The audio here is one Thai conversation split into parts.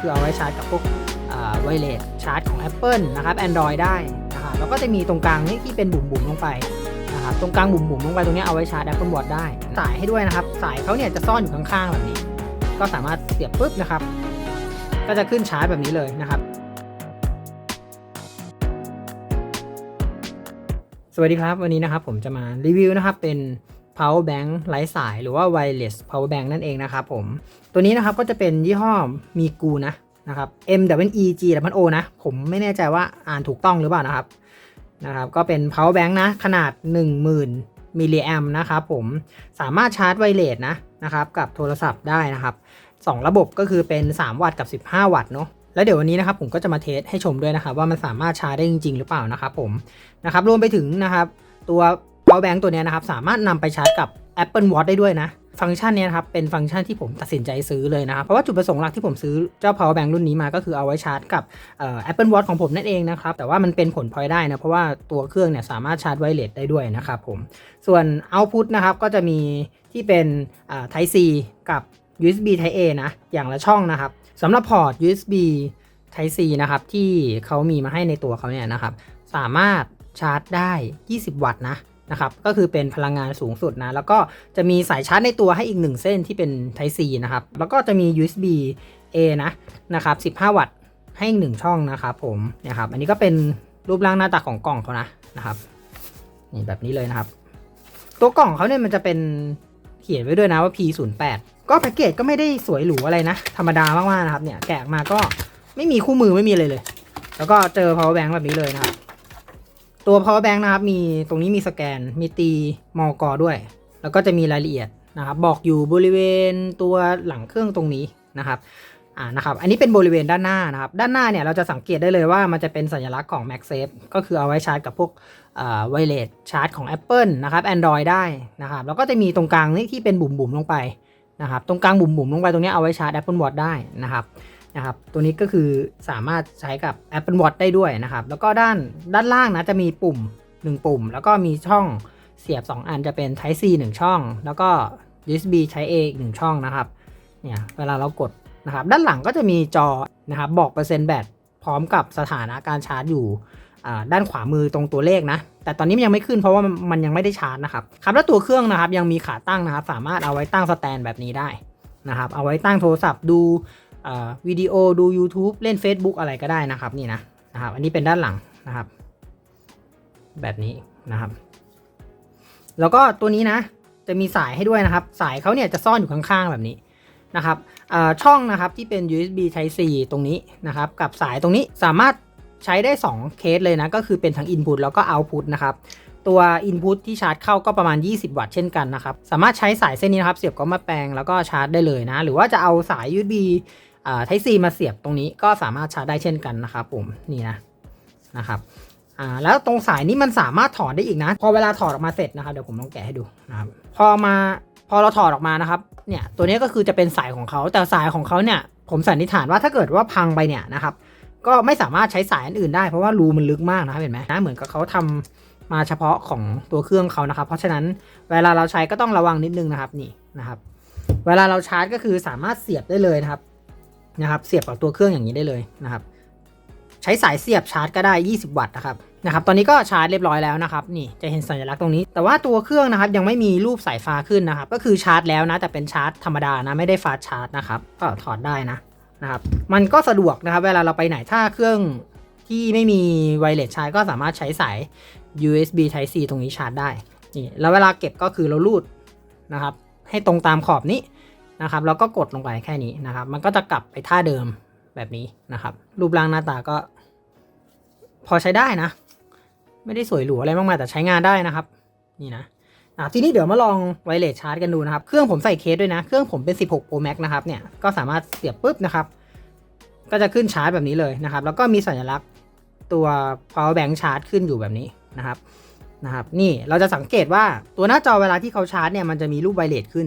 คือเอาไว้ชาร์จกับพวกไวเลสชาร์จของ Apple นะครับ Android ได้นะครับแล้วก็จะมีตรงกลางนี่ที่เป็นบุ๋มๆลงไปนะครับตรงกลางบุ๋มๆลงไปตรงนี้เอาไว้ชาร์จ Apple Watch ได้ สายให้ด้วยนะครับ สายเขาเนี่ยจะซ่อนอยู่ข้างๆแบบนี้ ก็สามารถเสียบปุ๊บนะครับ ก็จะขึ้นชาร์จแบบนี้เลยนะครับ สวัสดีครับวันนี้นะครับผมจะมารีวิวนะครับเป็น power bank ไร้สายหรือว่า wireless power bank นั่นเองนะครับผม ตัวนี้นะครับก็จะเป็นยี่ห้อมีกูนะนะครับ M W E G W O นะ ผมไม่แน่ใจว่าอ่านถูกต้องหรือเปล่านะครับนะครับ ก็เป็น power bank นะ ขนาด 10,000มิลลิแอมนะครับผมสามารถชาร์จไวเลสนะนะครับกับโทรศัพท์ได้นะครับ 2 ระบบก็คือเป็น 3 วัตต์กับ 15 วัตต์เนาะแล้วเดี๋ยววันนี้นะครับผมก็จะมาเทสให้ชมด้วยนะครับว่ามันสามารถชาร์จได้จริง ๆ หรือเปล่านะครับผมนะครับรวมไปถึงนะครับตัว power bank ตัวนี้นะครับสามารถนำไปชาร์จกับ Apple Watch ได้ด้วยนะ ฟังก์ชันนี้นะครับเป็นฟังก์ชันที่ผมตัดสินใจซื้อเลยนะครับ เพราะว่าจุดประสงค์หลักที่ผมซื้อเจ้า power bank รุ่นนี้มาก็คือเอาไว้ชาร์จกับ Apple Watch ของผมนั่นเองนะครับ แต่ว่ามันเป็นผลพลอยได้นะ เพราะว่าตัวเครื่องเนี่ยสามารถชาร์จไวเลสได้ด้วยนะครับผม ส่วน output นะครับก็จะมีที่เป็น Type C กับ USB Type A นะอย่างละช่องนะครับสำหรับพอร์ต USB Type C นะครับที่เขามีมาให้ในตัวเขาเนี่ยนะครับสามารถชาร์จได้ 20 วัตต์นะ นะครับก็คือเป็นพลังงานสูงสุดนะแล้วก็จะมีสายชาร์จในตัวให้อีก 1 เส้นที่เป็น Type C นะครับแล้วก็จะมี USB A นะนะครับ15 วัตต์ให้อีกหนึ่งช่องนะครับผมนะครับอันนี้ก็เป็นรูปร่างหน้าตาของกล่องเขานะนะครับนี่แบบนี้เลยนะครับ ตัวกล่องเขาเนี่ยมันจะเป็นเขียนไว้ด้วยนะว่า P08 ก็แพ็กเกจก็ไม่ได้สวยหรูอะไรนะ ธรรมดามากๆนะครับเนี่ยแกะมาก็ไม่มีคู่มือไม่มีเลยเลย แล้วก็เจอ power bank แบบนี้เลยนะครับ ตัว power bank นะครับ มีตรงนี้มีสแกน มีตีมอกอด้วย แล้วก็จะมีรายละเอียดนะครับ บอกอยู่บริเวณตัวหลังเครื่องตรงนี้นะครับอ่านะครับ อันนี้เป็นบริเวณด้านหน้านะครับ ด้านหน้าเนี่ยเราจะสังเกตได้เลยว่ามันจะเป็นสัญลักษณ์ของ MagSafe ก็คือเอาไว้ชาร์จกับพวกไวเลสชาร์จของ Apple นะครับ Android ได้นะครับ แล้วก็จะมีตรงกลางนี่ที่เป็นบุ๋มๆลงไปนะครับ ตรงกลางบุ๋มๆลงไปตรงนี้เอาไว้ชาร์จ Apple Watch ได้นะครับ นะครับ ตัวนี้ก็คือสามารถใช้กับ Apple Watch ได้ด้วยนะครับ แล้วก็ด้านด้านล่างนะจะมีปุ่ม 1 ปุ่ม แล้วก็มีช่องเสียบ 2 อันจะเป็น Type C 1 ช่อง แล้วก็ USB Type A อีก 1 ช่องนะครับ เนี่ยเวลาเรากดนะครับ ด้านหลังก็จะมีจอนะครับบอกเปอร์เซ็นต์แบตพร้อมกับสถานะการชาร์จอยู่ด้านขวามือตรงตัวเลขนะ แต่ตอนนี้มันยังไม่ขึ้นเพราะว่ามันมันยังไม่ได้ชาร์จนะครับ ครับ แล้วตัวเครื่องนะครับยังมีขาตั้งนะครับ สามารถเอาไว้ตั้งสแตนแบบนี้ได้นะครับ เอาไว้ตั้งโทรศัพท์ดู วิดีโอดู YouTube เล่น Facebook อะไรก็ได้นะครับนี่นะนะครับ อันนี้เป็นด้านหลังนะครับ แบบนี้นะครับ แล้วก็ตัวนี้นะ จะมีสายให้ด้วยนะครับ สายเขาเนี่ยจะซ่อนอยู่ข้างๆแบบนี้นะครับช่องนะครับที่เป็น USB Type C ตรงนี้นะครับ กับสายตรงนี้สามารถใช้ได้ 2 เคสเลยนะ ก็คือเป็นทั้ง Input แล้วก็ Output นะครับ ตัว Input ที่ชาร์จเข้าก็ประมาณ 20 วัตต์เช่นกันนะครับ สามารถใช้สายเส้นนี้นะครับ เสียบก็มาแปลงแล้วก็ชาร์จได้เลยนะ หรือว่าจะเอาสาย USB ไทซีมาเสียบตรงนี้ก็สามารถชาร์จได้เช่นกันนะครับผมนี่นะนะครับอ่าแล้วตรงสายนี้มันสามารถถอดได้อีกนะ พอเวลาถอดออกมาเสร็จนะครับเดี๋ยวผมลองแกะให้ดูนะครับพอมาพอเราถอดออกมานะครับเนี่ยตัวนี้ก็คือจะเป็นสายของเขาแต่สายของเขาเนี่ยผมสันนิษฐานว่าถ้าเกิดว่าพังไปเนี่ยนะครับก็ไม่สามารถใช้สายอื่นได้เพราะว่ารูมันลึกมากนะครับเห็นไหมนะเหมือนกับเขาทำมาเฉพาะของตัวเครื่องเขานะครับ เพราะฉะนั้นเวลาเราใช้ก็ต้องระวังนิดนึงนะครับนี่นะครับ เวลาเราชาร์จก็คือสามารถเสียบได้เลยนะครับ นะครับ เสียบกับตัวเครื่องอย่างนี้ได้เลยนะครับ ใช้สายเสียบชาร์จก็ได้ 20 วัตต์นะครับนะครับ ตอนนี้ก็ชาร์จเรียบร้อยแล้วนะครับ นี่จะเห็นสัญลักษณ์ตรงนี้ แต่ว่าตัวเครื่องนะครับยังไม่มีรูปสายฟ้าขึ้นนะครับ ก็คือชาร์จแล้วนะ แต่เป็นชาร์จธรรมดานะ ไม่ได้ฟาสชาร์จนะครับ ก็ถอดได้นะนะครับ มันก็สะดวกนะครับ เวลาเราไปไหน ถ้าเครื่องที่ไม่มีไวเลสชาร์จก็สามารถใช้สาย USB Type C ตรงนี้ชาร์จได้ นี่ แล้วเวลาเก็บก็คือเราลูดนะครับ ให้ตรงตามขอบนี้ นะครับแล้วก็กดลงไปแค่นี้นะครับ มันก็จะกลับไปท่าเดิมแบบนี้นะครับ รูปร่างหน้าตาก็ พอใช้ได้นะ ไม่ได้สวยหรูอะไรมากมายแต่ใช้งานได้นะครับ นี่นะอะทีนี้เดี๋ยวมาลองไวเลสชาร์จกันดูนะครับ เครื่องผมใส่เคสด้วยนะ เครื่องผมเป็น 16 Pro Max นะครับเนี่ยก็สามารถเสียบปุ๊บนะครับ ก็จะขึ้นชาร์จแบบนี้เลยนะครับ แล้วก็มีสัญลักษณ์ตัว power bank ชาร์จขึ้นอยู่แบบนี้นะครับนะครับ นี่เราจะสังเกตว่าตัวหน้าจอเวลาที่เขาชาร์จเนี่ยมันจะมีรูปไวเลสขึ้น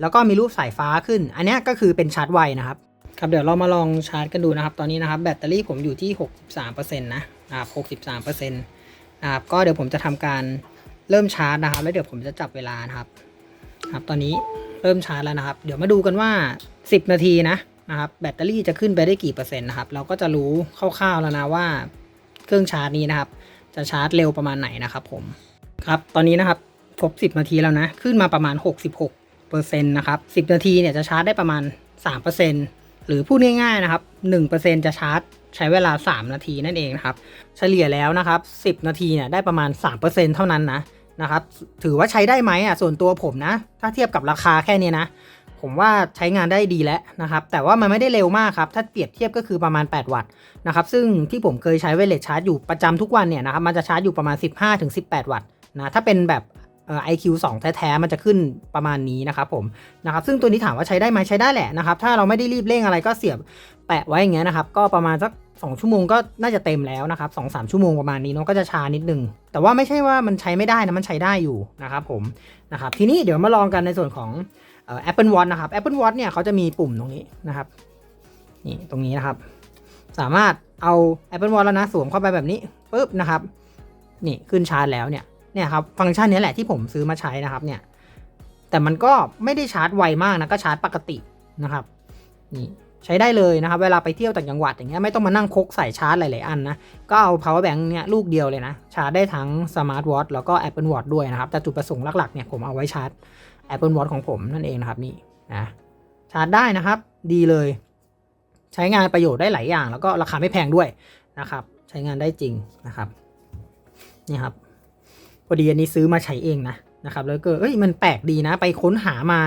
แล้วก็มีรูปสายฟ้าขึ้น อันนี้ก็คือเป็นชาร์จไวนะครับ ครับ เดี๋ยวเรามาลองชาร์จกันดูนะครับ ตอนนี้นะครับแบตเตอรี่ผมอยู่ที่ 63%นะนะครับ63%นะครับ ก็เดี๋ยวผมจะทำการเริ่มชาร์จนะครับ แล้วเดี๋ยวผมจะจับเวลานะครับ ครับ ตอนนี้เริ่มชาร์จแล้วนะครับ เดี๋ยวมาดูกันว่า 10 นาทีนะนะครับ แบตเตอรี่จะขึ้นไปได้กี่เปอร์เซ็นต์นะครับ เราก็จะรู้คร่าวๆแล้วนะว่าเครื่องชาร์จนี้นะครับ จะชาร์จเร็วประมาณไหนนะครับผม ครับ ตอนนี้นะครับครบ 10 นาทีแล้วนะ ขึ้นมาประมาณ 66 เซนนะครับ 10 นาทีเนี่ยจะชาร์จได้ประมาณ3เปอร์เซ็นต์หรือพูดง่ายๆนะครับ1เปอร์เซ็นต์จะชาร์จใช้เวลา 3 นาทีนั่นเองนะครับ เฉลี่ยแล้วนะครับ 10 นาทีเนี่ยได้ประมาณ 3%เท่านั้นนะนะครับ ถือว่าใช้ได้ไหมอะส่วนตัวผมนะ ถ้าเทียบกับราคาแค่นี้นะ ผมว่าใช้งานได้ดีแล้วนะครับ แต่ว่ามันไม่ได้เร็วมากครับ ถ้าเปรียบเทียบก็คือประมาณ 8 วัตต์นะครับ ซึ่งที่ผมเคยใช้เวเลชาร์จอยู่ประจำทุกวันเนี่ยนะครับ มันจะชาร์จอยู่ประมาณ 15-18 วัตต์นะ ถ้าเป็นแบบ เอ่อ IQ 2แท้ๆมันจะขึ้นประมาณนี้นะครับผมนะครับซึ่งตัวนี้ถามว่าใช้ได้ไหมใช้ได้แหละนะครับ ถ้าเราไม่ได้รีบเร่งอะไรก็เสียบแปะไว้อย่างเงี้ยนะครับ ก็ประมาณสัก2ชั่วโมงก็น่าจะเต็มแล้วนะครับสองสามชั่วโมงประมาณนี้เนาะก็จะช้านิดนึง แต่ว่าไม่ใช่ว่ามันใช้ไม่ได้นะมันใช้ได้อยู่นะครับผมนะครับทีนี้เดี๋ยวมาลองกันในส่วนของเอ่อ Apple Watch นะครับ Apple Watch เนี่ยเขาจะมีปุ่มตรงนี้นะครับนี่ตรงนี้นะครับ สามารถเอา Apple Watch แล้วนะสวมเข้าไปแบบนี้ปุ๊บนะครับนี่ขึ้นชาร์จแล้วเนี่ย เนี่ยครับฟังก์ชันนี้แหละที่ผมซื้อมาใช้นะครับเนี่ยแต่มันก็ไม่ได้ชาร์จไวมากนะก็ชาร์จปกตินะครับนี่ใช้ได้เลยนะครับ เวลาไปเที่ยวต่างจังหวัดอย่างเงี้ยไม่ต้องมานั่งพกใส่ชาร์จหลาย ๆ อันนะ ก็เอา power bank เนี่ยลูกเดียวเลยนะ ชาร์จได้ทั้ง smart watch แล้วก็ Apple Watch ด้วยนะครับ แต่จุดประสงค์หลัก ๆ เนี่ยผมเอาไว้ชาร์จ Apple Watch ของผมนั่นเองนะครับนี่นะชาร์จได้นะครับ ดีเลย ใช้งานประโยชน์ได้หลายอย่าง แล้วก็ราคาไม่แพงด้วยนะครับ ใช้งานได้จริงนะครับนี่ครับ พอดีอันนี้ซื้อมาใช้เองนะนะครับแล้วก็เอ้ยมันแปลกดีนะ ไปค้นหามา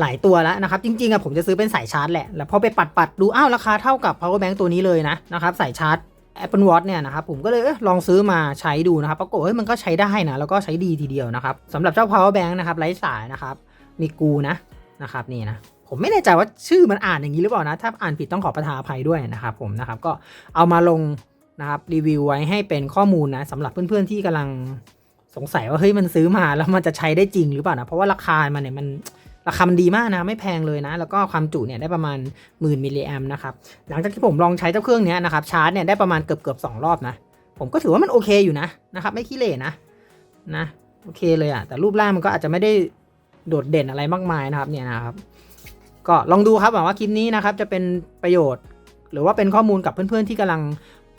หลายตัวแล้วนะครับ จริงๆอะผมจะซื้อเป็นสายชาร์จแหละ แล้วพอไปปัดปัดดูอ้าวราคาเท่ากับ power bank ตัวนี้เลยนะนะครับสายชาร์จ Apple Watch เนี่ยนะครับผมก็เลยเอลองซื้อมาใช้ดูนะครับปรากฏเฮ้ยมันก็ใช้ได้นะแล้วก็ใช้ดีทีเดียวนะครับสำหรับเจ้า power bank นะครับไร้สายนะครับมีกูนะนะครับนี่นะผมไม่แน่ใจว่าชื่อมันอ่านอย่างนี้หรือเปล่านะ ถ้าอ่านผิดต้องขอประทานอภัยด้วยนะครับผมนะครับก็เอามาลงนะครับรีวิวไว้ให้เป็นข้อมูลนะสำหรับเพื่อนๆที่กำลัง สงสัยว่าเฮ้ยมันซื้อมาแล้วมันจะใช้ได้จริงหรือเปล่านะเพราะว่าราคามันเนี่ยมันราคามันดีมากนะไม่แพงเลยนะ แล้วก็ความจุเนี่ยได้ประมาณหมื่นมิลลิแอมนะครับหลังจากที่ผมลองใช้เจ้าเครื่องเนี้ยนะครับชาร์จเนี่ยได้ประมาณเกือบเกือบสองรอบนะ ผมก็ถือว่ามันโอเคอยู่นะนะครับไม่ขี้เหร่นะนะโอเคเลยอะแต่รูปร่างมันก็อาจจะไม่ได้โดดเด่นอะไรมากมายนะครับเนี่ยนะครับก็ลองดูครับหวังว่าคลิปนี้นะครับจะเป็นประโยชน์ หรือว่าเป็นข้อมูลกับเพื่อนๆที่กำลัง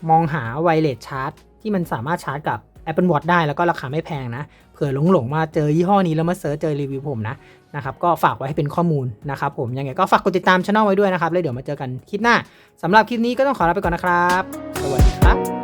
มองหาไวเลสชาร์จ ที่มันสามารถชาร์จกับ Apple Watch ได้แล้วก็ราคาไม่แพงนะ เผื่อหลงๆมาเจอยี่ห้อนี้แล้วมาเซิร์ชเจอรีวิวผมนะนะครับก็ฝากไว้ให้เป็นข้อมูลนะครับผมยังไงก็ฝากกดติดตามช่องไว้ด้วยนะครับแล้วเดี๋ยวมาเจอกันคลิปหน้าสำหรับคลิปนี้ก็ต้องขอลาไปก่อนนะครับ สวัสดีครับ